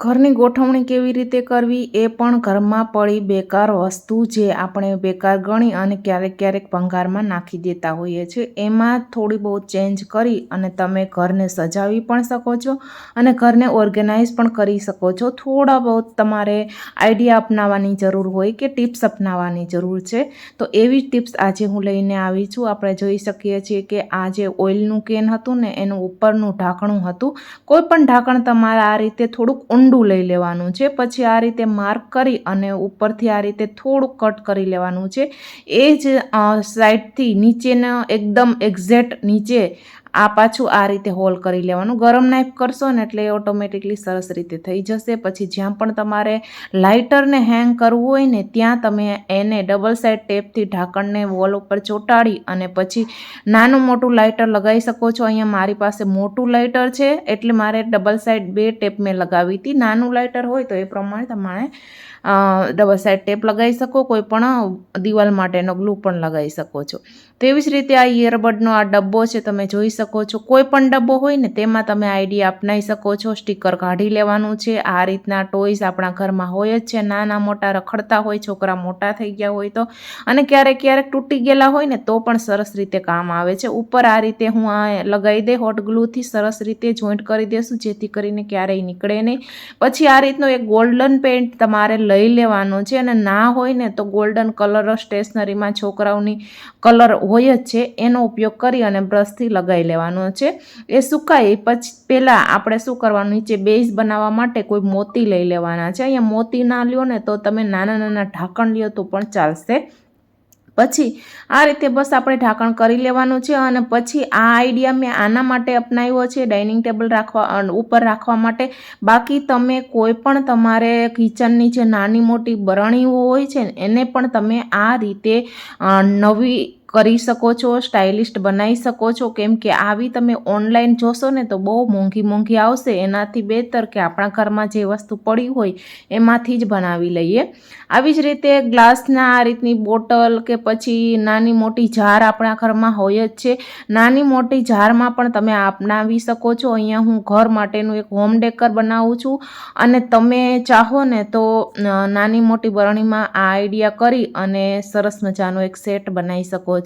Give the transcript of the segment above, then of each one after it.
ઘરની ગોઠવણી કેવી રીતે કરવી એ પણ ઘરમાં પડી બેકાર વસ્તુ જે આપણે બેકાર ગણી અને ક્યારેક ક્યારેક ભંગારમાં નાખી દેતા હોઈએ છીએ. એમાં થોડી બહુ ચેન્જ કરી અને તમે ઘરને સજાવી પણ શકો છો અને ઘરને ઓર્ગેનાઇઝ પણ કરી શકો છો. થોડા બહુ તમારે આઈડિયા અપનાવવાની જરૂર હોય કે ટિપ્સ અપનાવવાની જરૂર છે. તો એવી ટિપ્સ આજે હું લઈને આવી છું. આપણે જોઈ શકીએ છીએ કે આ જે ઓઇલનું કેન હતું ને એનું ઉપરનું ઢાંકણું હતું, કોઈ પણ ઢાંકણ તમારે આ રીતે થોડુંક ઊંડું લઈ લેવાનું છે. પછી આ રીતે માર્ક કરી અને ઉપરથી આ રીતે થોડુંક કટ કરી લેવાનું છે. એ જ સાઈડથી નીચેના એકદમ એક્ઝેક્ટ નીચે આ પાછું આ રીતે હોલ કરી લેવાનું. ગરમ નાઇફ કરશો ને એટલે ઓટોમેટિકલી સરસ રીતે થઈ જશે. પછી જ્યાં પણ તમારે લાઇટરને હેંગ કરવું હોય ને ત્યાં તમે એને ડબલ સાઇડ ટેપથી ઢાંકણને વોલ ઉપર ચોંટાડી અને પછી નાનું મોટું લાઇટર લગાવી શકો છો. અહીંયા મારી પાસે મોટું લાઇટર છે, એટલે મારે ડબલ સાઇડ બે ટેપ મેં લગાવી હતી. નાનું લાઇટર હોય તો એ પ્રમાણે તમારે ડબલ સાઇડ ટેપ લગાવી શકો. કોઈ પણ દિવાલ માટેનો ગ્લુ પણ લગાવી શકો છો. તેવી જ રીતે આ ઇયરબડનો આ ડબ્બો છે, તમે જોઈ શકો છો. કોઈ પણ ડબ્બો હોય ને, તેમાં તમે આઈડિયા અપનાવી શકો છો, સ્ટીકર કાઢી લેવાનું છે. આ રીતના ટોયસ આપણા ઘરમાં હોય જ છે. નાના મોટા રખડતા હોય, છોકરા મોટા થઈ ગયા હોય તો. અને ક્યારેક ક્યારેક તૂટી ગયેલા હોય ને, તો પણ સરસ રીતે કામ આવે છે. ઉપર આ રીતે હું આ લગાવી દે, હોટ ગ્લુથી સરસ રીતે જોઈન્ટ કરી દેશું, જેથી કરીને ક્યારેય નીકળે નહીં. પછી આ રીતનો એક ગોલ્ડન પેન્ટ તમારે લઈ લેવાનો છે. અને ના હોય ને, તો ગોલ્ડન કલર સ્ટેશનરીમાં છોકરાઓની કલર હોય જ છે, એનો ઉપયોગ કરી અને બ્રશથી લગાવી લેવાનો છે. એ સુકાય પછી પહેલાં આપણે શું કરવાનું, નીચે બેઝ બનાવવા માટે કોઈ મોતી લઈ લેવાના છે. અહીંયા મોતી ના લ્યો ને તો તમે નાના નાના ઢાંકણ લ્યો તો પણ ચાલશે. પછી આ રીતે બસ આપણે ઢાંકણ કરી લેવાનું છે અને પછી આ આઈડિયા મેં આના માટે અપનાવ્યો છે, ડાઇનિંગ ટેબલ રાખવા ઉપર રાખવા માટે. બાકી તમે કોઈ પણ તમારે કિચનની જે નાની મોટી બરણીઓ હોય છે, એને પણ તમે આ રીતે નવી કરી શકો છો, સ્ટાઇલિસ્ટ બનાવી શકો છો. કેમ કે આવી તમે ઓનલાઈન જોશો ને તો બહુ મોંઘી મોંઘી આવશે. એનાથી બહેતર કે આપણા ઘરમાં જે વસ્તુ પડી હોય એમાંથી જ બનાવી લઈએ. આવી જ રીતે ગ્લાસના આ રીતની બોટલ કે પછી નાની મોટી જાર આપણા ઘરમાં હોય જ છે. નાની મોટી જારમાં પણ તમે અપનાવી શકો છો. અહીંયા હું ઘર માટેનું એક હોમ ડેકર બનાવું છું. અને તમે ચાહો ને તો નાની મોટી બરણીમાં આ આઈડિયા કરી અને સરસ મજાનો એક સેટ બનાવી શકો છો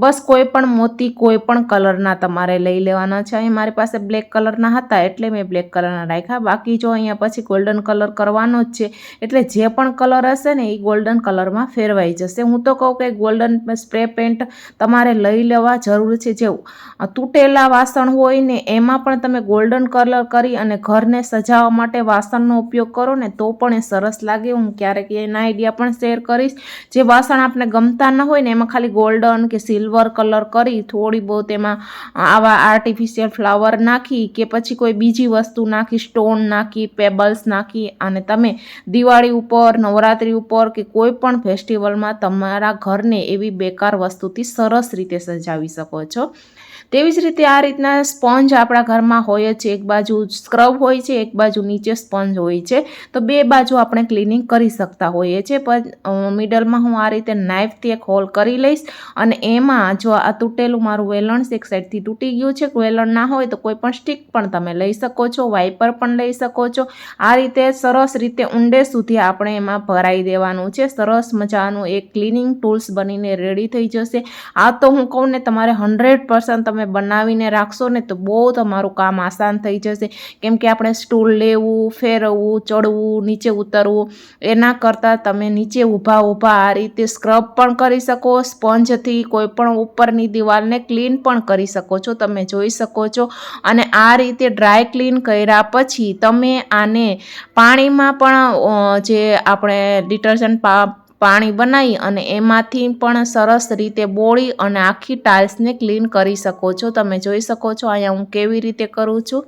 બસ કોઈ પણ મોતી, કોઈ પણ કલરના તમારે લઈ લેવાના છે. અહીં મારી પાસે બ્લેક કલરના હતા એટલે મેં બ્લેક કલરના રાખ્યા. બાકી જો અહીંયા પછી ગોલ્ડન કલર કરવાનો જ છે, એટલે જે પણ કલર હશે ને એ ગોલ્ડન કલરમાં ફેરવાઈ જશે. હું તો કહું કે ગોલ્ડન સ્પ્રે પેન્ટ તમારે લઈ લેવા જરૂર છે. જેવું તૂટેલા વાસણ હોય ને એમાં પણ તમે ગોલ્ડન કલર કરી અને ઘરને સજાવવા માટે વાસણનો ઉપયોગ કરો ને તો પણ એ સરસ લાગે. હું ક્યારેક એના આઈડિયા પણ શેર કરીશ. જે વાસણ આપણે ગમતા ન હોય ને એમાં ખાલી ગોલ્ડન ગોલ્ડન કે સિલ્વર કલર કરી થોડી બહુ તેમાં આવા આર્ટિફિશિયલ ફ્લાવર નાખી કે પછી કોઈ બીજી વસ્તુ નાખી સ્ટોન નાખી પેબલ્સ નાખી. અને તમે દિવાળી ઉપર, નવરાત્રી ઉપર કે કોઈ પણ ફેસ્ટિવલમાં તમારા ઘરને એવી બેકાર વસ્તુથી સરસ રીતે સજાવી શકો છો. તેવી જ રીતે આ રીતના સ્પોન્જ આપણા ઘરમાં હોય છે. એક બાજુ સ્ક્રબ હોય છે, એક બાજુ નીચે સ્પોન્જ હોય છે. તો બે બાજુ આપણે ક્લિનિંગ કરી શકતા હોઈએ છીએ. પણ મિડલમાં હું આ રીતે નાઇફથી એક હોલ કરી લઈશ. અને એમાં જો આ તૂટેલું મારું વેલણ એક સાઈડથી તૂટી ગયું છે વેલણ ના હોય તો કોઈ પણ સ્ટીક પણ તમે લઈ શકો છો વાઇપર પણ લઈ શકો છો. આ રીતે સરસ રીતે ઊંડે સુધી આપણે એમાં ભરાઈ દેવાનું છે. સરસ મજાનું એક ક્લિનિંગ ટૂલ્સ બનીને રેડી થઈ જશે. આ તો હું કહું ને, તમારે હંડ્રેડ પર્સન્ટ તમે બનાવીને રાખશો ને તો બહુ તમારું કામ આસાન થઈ જશે. કેમ કે આપણે સ્ટૂલ લેવું, ફેરવવું, ચડવું, નીચે ઉતરવું, એના કરતાં તમે નીચે ઊભા ઊભા આ રીતે સ્ક્રબ પણ કરી શકો સ્પંજથી કોઈ પણ ઉપરની દિવાલને ક્લીન પણ કરી શકો છો, તમે જોઈ શકો છો. અને આ રીતે ડ્રાય ક્લીન કર્યા પછી તમે આને પાણીમાં પણ જે આપણે ડિટર્જન્ટ પાણી બનાવી અને એમાંથી પણ સરસ રીતે બોળી અને આખી ટાઇલ્સને ક્લીન કરી શકો છો. તમે જોઈ શકો છો અહીંયા હું કેવી રીતે કરું છું.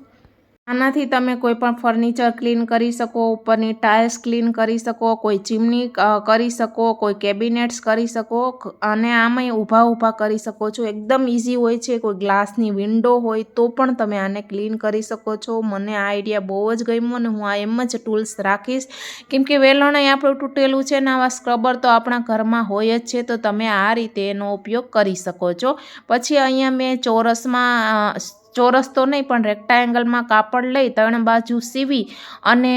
આનાથી તમે કોઈ પણ ફર્નિચર ક્લીન કરી શકો, ઉપરની ટાઇલ્સ ક્લીન કરી શકો, કોઈ ચીમની કરી શકો, કોઈ કેબિનેટ્સ કરી શકો અને આમાંય ઊભા ઊભા કરી શકો છો. એકદમ ઇઝી હોય છે, કોઈ ગ્લાસની વિન્ડો હોય તો પણ તમે આને ક્લીન કરી શકો છો. મને આ આઈડિયા બહુ જ ગમ્યો અને હું આ એમ જ ટૂલ્સ રાખીશ. કેમ કે વેલણાઈ આપણું તૂટેલું છે ને આવા સ્ક્રબર તો આપણા ઘરમાં હોય જ છે, તો તમે આ રીતે એનો ઉપયોગ કરી શકો છો. પછી અહીંયા મેં ચોરસમાં ચોરસ તો નહીં, પણ રેક્ટાએંગલમાં કાપડ લઈ ત્રણ બાજુ સીવી અને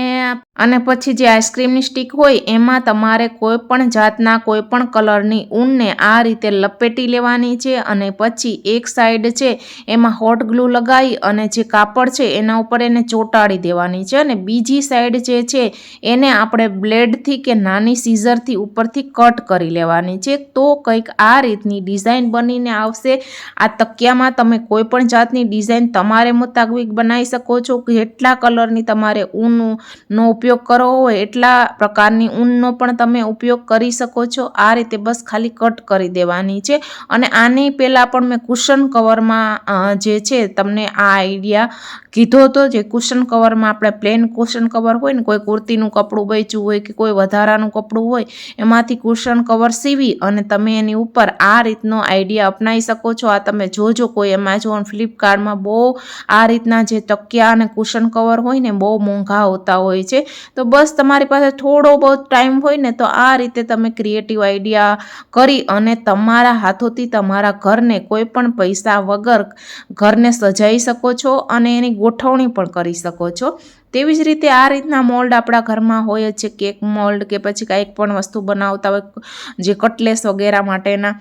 અને પછી જે આઈસ્ક્રીમની સ્ટીક હોય, એમાં તમારે કોઈ પણ જાતના કોઈ પણ કલરની ઊનને આ રીતે લપેટી લેવાની છે અને પછી એક સાઈડ છે એમાં હોટ ગ્લુ લગાવી અને જે કાપડ છે એના ઉપર એને ચોંટાડી દેવાની છે અને બીજી સાઈડ જે છે એને આપણે બ્લેડથી કે નાની સીઝરથી ઉપરથી કટ કરી લેવાની છે. તો કંઈક આ રીતની ડિઝાઇન બનીને આવશે. આ તકિયામાં તમે કોઈ પણ જાતની ડિઝાઇન તમારે મુતાબિક બનાવી શકો છો જેટલા કલરની તમારે ઊનનો ઉપયોગ કરવો હોય એટલા પ્રકારની ઊનનો પણ તમે ઉપયોગ કરી શકો છો. આ રીતે બસ ખાલી કટ કરી દેવાની છે. અને આની પહેલાં પણ મેં કુશન કવરમાં જે છે તમને આ આઈડિયા કીધો હતો જે કુશન કવરમાં આપણે પ્લેન કુશન કવર હોય ને, કોઈ કુર્તીનું કપડું વેચ્યું હોય કે કોઈ વધારાનું કપડું હોય, એમાંથી કુશન કવર સીવી અને તમે એની ઉપર આ રીતનો આઈડિયા અપનાવી શકો છો. આ તમે જોજો કોઈ એમેઝોન ફ્લિપકાર્ટમાં બહુ આ રીતના જે તકિયા અને કુશન કવર હોય ને બહુ મોંઘા હોતા હોય છે. તો બસ તમારી પાસે થોડો બહુ ટાઈમ હોય ને તો આ રીતે તમે ક્રિએટિવ આઈડિયા કરી અને તમારા હાથોથી તમારા ઘરને કોઈ પણ પૈસા વગર ઘરને સજાઈ શકો છો અને એની ગોઠવણી પણ કરી શકો છો. તેવી જ રીતે આ રીતના મોલ્ડ આપણા ઘરમાં હોય છે કેક મોલ્ડ કે પછી કાંઈક પણ વસ્તુ બનાવતા હોય, જે કટલેસ વગેરે માટેના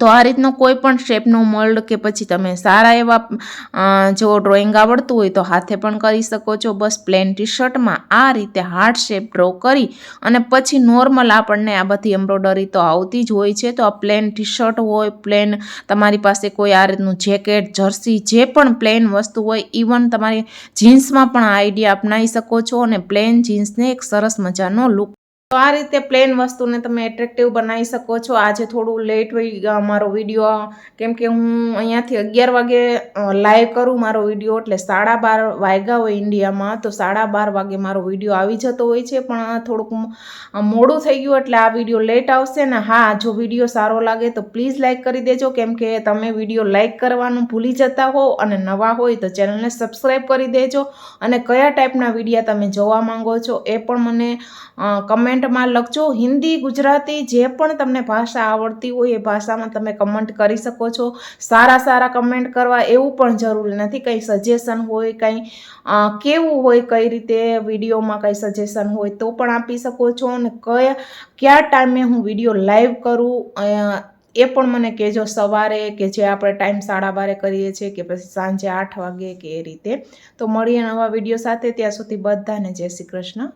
તો આ રીતનો કોઈ પણ શેપનો મોલ્ડ કે પછી તમે સારા એવા જો ડ્રોઈંગ આવડતું હોય તો હાથે પણ કરી શકો છો. બસ પ્લેન ટી શર્ટમાં આ રીતે હાર્ટ શેપ ડ્રો કરી અને પછી નોર્મલ આપણને આ બધી એમ્બ્રોડરી તો આવતી જ હોય છે. તો આ પ્લેન ટી શર્ટ હોય પ્લેન તમારી પાસે કોઈ આ રીતનું જેકેટ જર્સી જે પણ પ્લેન વસ્તુ હોય ઇવન તમારી જીન્સમાં પણ આ આઈડિયા અપનાવી શકો છો અને પ્લેન જીન્સને એક સરસ મજાનો લુક તો આ રીતે પ્લેન વસ્તુને તમે એટ્રેક્ટિવ બનાવી શકો છો. આજે થોડું લેટ હોય મારો વીડિયો કેમ કે હું અહીંયાથી અગિયાર વાગે લાઈવ કરું મારો વીડિયો એટલે સાડા બાર વાગ્યા હોય ઇન્ડિયામાં, તો સાડા બાર વાગે મારો વીડિયો આવી જતો હોય છે. પણ થોડુંક મોડું થઈ ગયું એટલે આ વીડિયો લેટ આવશે ને હા, જો વીડિયો સારો લાગે તો પ્લીઝ લાઈક કરી દેજો. કેમ કે તમે વીડિયો લાઈક કરવાનું ભૂલી જતા હો અને નવા હોય તો ચેનલને સબસ્ક્રાઈબ કરી દેજો. અને કયા ટાઈપના વિડીયા તમે જોવા માંગો છો એ પણ મને કમેન્ટમાં લખજો. હિન્દી, ગુજરાતી જે પણ તમને ભાષા આવડતી હોય એ ભાષામાં તમે કમેન્ટ કરી શકો છો. સારા સારા કમેન્ટ કરવા એવું પણ જરૂરી નથી. કંઈ સજેશન હોય, કંઈ કેવું હોય, કઈ રીતે વિડીયોમાં કંઈ સજેશન હોય તો પણ આપી શકો છો. અને કયા કયા ટાઈમે હું વીડિયો લાઈવ કરું એ પણ મને કહેજો સવારે કે જે આપણે ટાઈમ સાડા બારે કરીએ છીએ કે પછી સાંજે આઠ વાગે કે એ રીતે. તો મળીએ નવા વીડિયો સાથે. ત્યાં સુધી બધાને જય શ્રી કૃષ્ણ.